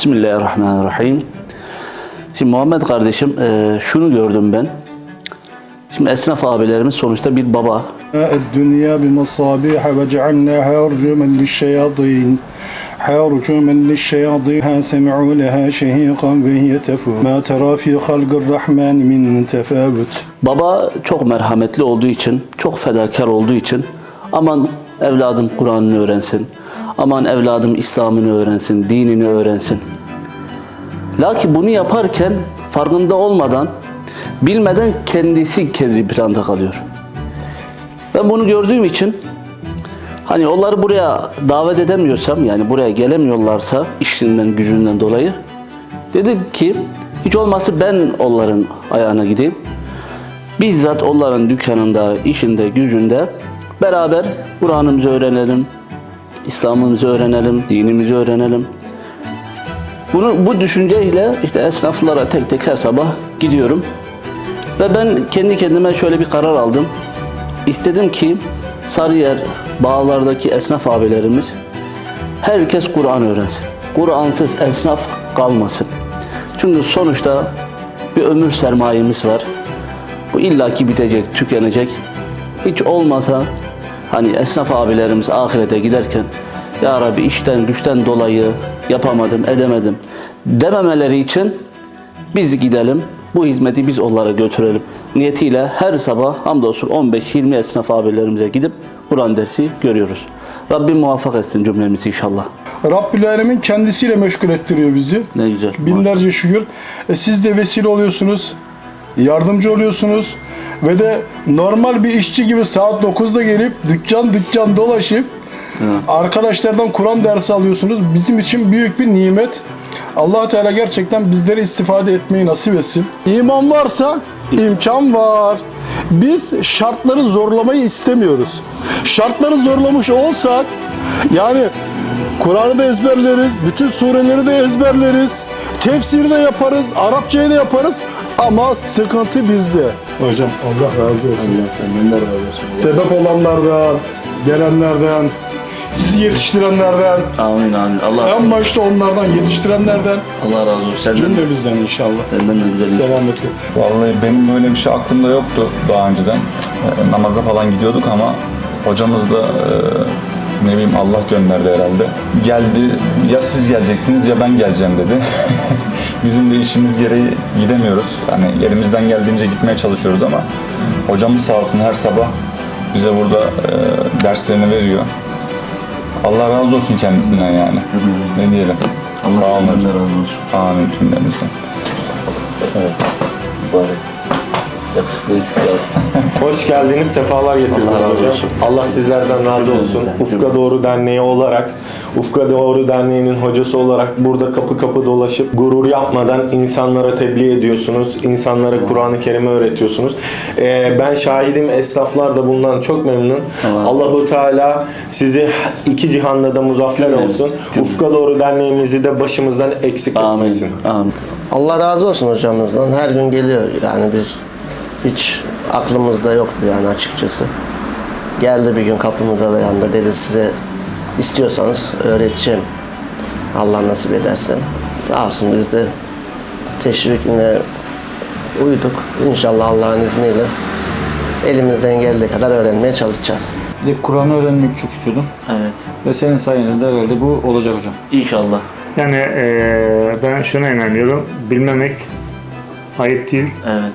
Bismillahirrahmanirrahim. Şimdi Muhammed kardeşim e, şunu gördüm ben. Şimdi esnaf abilerimiz sonuçta bir baba. الدنيا بمصابيح وجعلناها رجوما للشياطين رجوما للشياطين سمعوا لها شهيقا وهي تفور ما ترى في خلق الرحمن من تفاوت Baba çok merhametli olduğu için, çok fedakar olduğu için aman evladım Kur'an'ını öğrensin. Aman evladım İslam'ını öğrensin, dinini öğrensin. Lakin bunu yaparken farkında olmadan, bilmeden kendisi kendi planda kalıyor. Ben bunu gördüğüm için hani onları buraya davet edemiyorsam yani buraya gelemiyorlarsa işinden gücünden dolayı dedim ki hiç olmazsa ben onların ayağına gideyim. Bizzat onların dükkanında, işinde, gücünde beraber Kur'an'ımızı öğrenelim, İslam'ımızı öğrenelim, dinimizi öğrenelim. Bunu bu düşünceyle işte esnaflara tek tek her sabah gidiyorum. Ve ben kendi kendime şöyle bir karar aldım. İstedim ki Sarıyer bağlardaki esnaf abilerimiz herkes Kur'an öğrensin. Kur'ansız esnaf kalmasın. Çünkü sonuçta bir ömür sermayemiz var. Bu illaki bitecek, tükenecek. Hiç olmasa hani esnaf abilerimiz ahirete giderken Ya Rabbi işten güçten dolayı yapamadım, edemedim dememeleri için biz gidelim, bu hizmeti biz onlara götürelim. Niyetiyle her sabah hamdolsun 15-20 esnaf abilerimize gidip Kur'an dersi görüyoruz. Rabbim muvaffak etsin cümlemizi inşallah. Rabbül Alemin kendisiyle meşgul ettiriyor bizi. Ne güzel. Binlerce şükür. E, siz de vesile oluyorsunuz. Yardımcı oluyorsunuz. Ve de normal bir işçi gibi saat 9'da gelip dükkan dükkan dolaşıp arkadaşlardan Kur'an dersi alıyorsunuz. Bizim için büyük bir nimet. allah Teala gerçekten bizlere istifade etmeyi nasip etsin. İman varsa imkan var. Biz şartları zorlamayı istemiyoruz. Şartları zorlamış olsak yani Kur'an'ı da ezberleriz, bütün sureleri de ezberleriz, tefsiri de yaparız, Arapçayı da yaparız ama sıkıntı bizde. Hocam Allah razı olsun. De razı olsun. Sebep olanlardan, gelenlerden, sizi yetiştirenlerden, Amin amin. Allah, en başta onlardan yetiştirenlerden, Allah razı olsun. Senden, cümlemizden inşallah. senden de güzel. Selametle. Vallahi benim böyle bir şey aklımda yoktu daha önceden. E, namaza falan gidiyorduk ama hocamız da e, ne bileyim Allah gönderdi herhalde. Geldi ya siz geleceksiniz ya ben geleceğim dedi. Bizim de işimiz gereği gidemiyoruz. Hani elimizden geldiğince gitmeye çalışıyoruz ama hocamız sağ olsun her sabah bize burada e, derslerini veriyor. Allah razı olsun kendisinden yani. Ne diyelim. Allah sağ olun. razı olsun. Amin cümlemizden. Mübarek. Yakışıklı. Hoş geldiniz, sefalar getirdiniz Allah hocam. olsun. Allah sizlerden razı olsun. Ufka Doğru Derneği olarak, Ufka Doğru Derneği'nin hocası olarak burada kapı kapı dolaşıp gurur yapmadan insanlara tebliğ ediyorsunuz. İnsanlara Kur'an-ı Kerim'i öğretiyorsunuz. Ee, ben şahidim, esnaflar da bundan çok memnun. Allah. Allahu Teala sizi iki cihanda da muzaffer olsun. Ufka Doğru Derneğimizi de başımızdan eksik etmesin. Amin. Amin. Allah razı olsun hocamızdan. Her gün geliyor. Yani biz hiç aklımızda yoktu yani açıkçası. Geldi bir gün kapımıza dayandı. Dedi size istiyorsanız öğreteceğim. Allah nasip ederse. Sağ olsun biz de teşvikine uyduk. İnşallah Allah'ın izniyle elimizden geldiği kadar öğrenmeye çalışacağız. Bir de Kur'an'ı öğrenmek çok istiyordum. Evet. Ve senin sayende de herhalde bu olacak hocam. İnşallah. Yani eee, ben şuna inanıyorum. Bilmemek ayıp değil. Evet.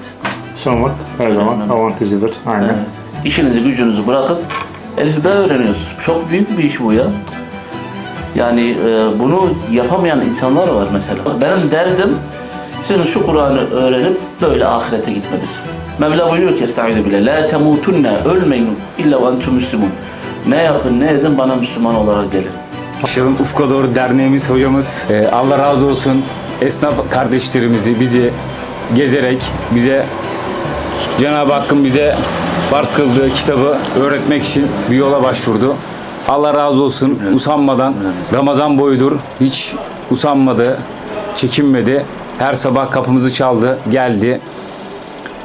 Sormak her zaman Aynen. avantajıdır. Aynen. Evet. İşinizi gücünüzü bırakıp Elif B öğreniyorsunuz. Çok büyük bir iş bu ya. Yani e, bunu yapamayan insanlar var mesela. Benim derdim sizin şu Kur'an'ı öğrenip böyle ahirete gitmeniz. Mevla buyuruyor ki Estaizu bile La temutunne ölmeyin illa ve entum müslümun. Ne yapın ne edin bana Müslüman olarak gelin. Başlayalım Ufka Doğru Derneğimiz hocamız. Ee, Allah razı olsun. Esnaf kardeşlerimizi bizi gezerek bize Cenab-ı Hakk'ın bize farz kıldığı kitabı öğretmek için bir yola başvurdu. Allah razı olsun. Usanmadan Ramazan boyudur hiç usanmadı, çekinmedi. Her sabah kapımızı çaldı, geldi.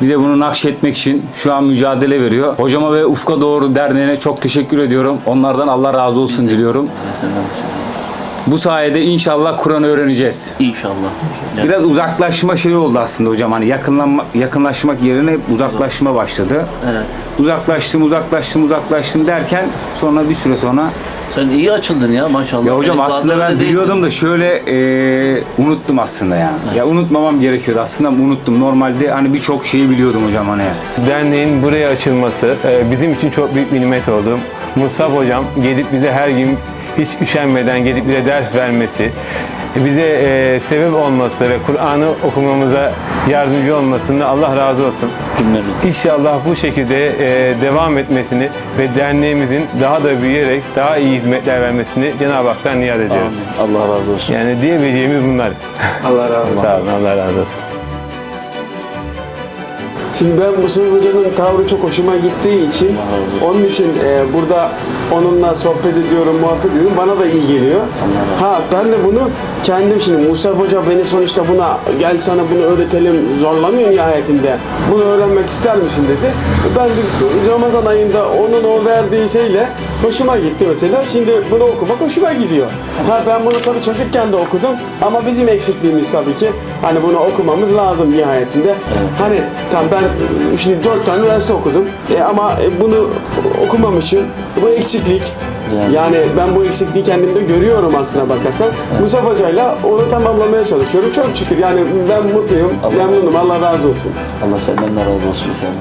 Bize bunu nakşetmek için şu an mücadele veriyor. Hocama ve Ufka Doğru Derneği'ne çok teşekkür ediyorum. Onlardan Allah razı olsun diliyorum. Bu sayede inşallah Kur'an öğreneceğiz. İnşallah. Biraz uzaklaşma şeyi oldu aslında hocam. Hani yakınlanma, yakınlaşmak yerine uzaklaşma başladı. Evet. Uzaklaştım, uzaklaştım, uzaklaştım derken sonra bir süre sonra Sen iyi açıldın ya maşallah. ya hocam Benim aslında ben biliyordum da şöyle e, unuttum aslında yani. Ya unutmamam gerekiyordu. Aslında unuttum. Normalde hani birçok şeyi biliyordum hocam hani. Derneğin buraya açılması e, bizim için çok büyük bir nimet oldu. Musab hocam gelip bize her gün hiç üşenmeden gelip bize ders vermesi, bize e, sebep olması ve Kur'an'ı okumamıza yardımcı olmasını Allah razı olsun. Cümlemiz. İnşallah bu şekilde e, devam etmesini ve derneğimizin daha da büyüyerek daha iyi hizmetler vermesini Cenab-ı Hak'tan niyaz ediyoruz. Amin. Allah razı olsun. Yani diyebileceğimiz bunlar. Allah razı olsun. Sağ olun, Allah razı olsun. Şimdi ben Mustafa Hoca'nın tavrı çok hoşuma gittiği için onun için e, burada onunla sohbet ediyorum, muhabbet ediyorum. Bana da iyi geliyor. Ha ben de bunu kendim şimdi Mustafa Hoca beni sonuçta buna gel sana bunu öğretelim zorlamıyor nihayetinde. Bunu öğrenmek ister misin dedi. Ben de Ramazan ayında onun o verdiği şeyle hoşuma gitti mesela. Şimdi bunu okumak hoşuma gidiyor. Ha ben bunu tabii çocukken de okudum ama bizim eksikliğimiz tabii ki hani bunu okumamız lazım nihayetinde. Hani tam ben şimdi dört tane üniversite okudum E, ama e, bunu okumamışım. Bu eksiklik. Yani. Yani ben bu eksikliği kendimde görüyorum aslına bakarsan. Mustafa Hoca'yla onu tamamlamaya çalışıyorum. Çok şükür yani ben mutluyum, Allah- memnunum. Allah razı olsun. Allah senden de razı olsun. Efendim.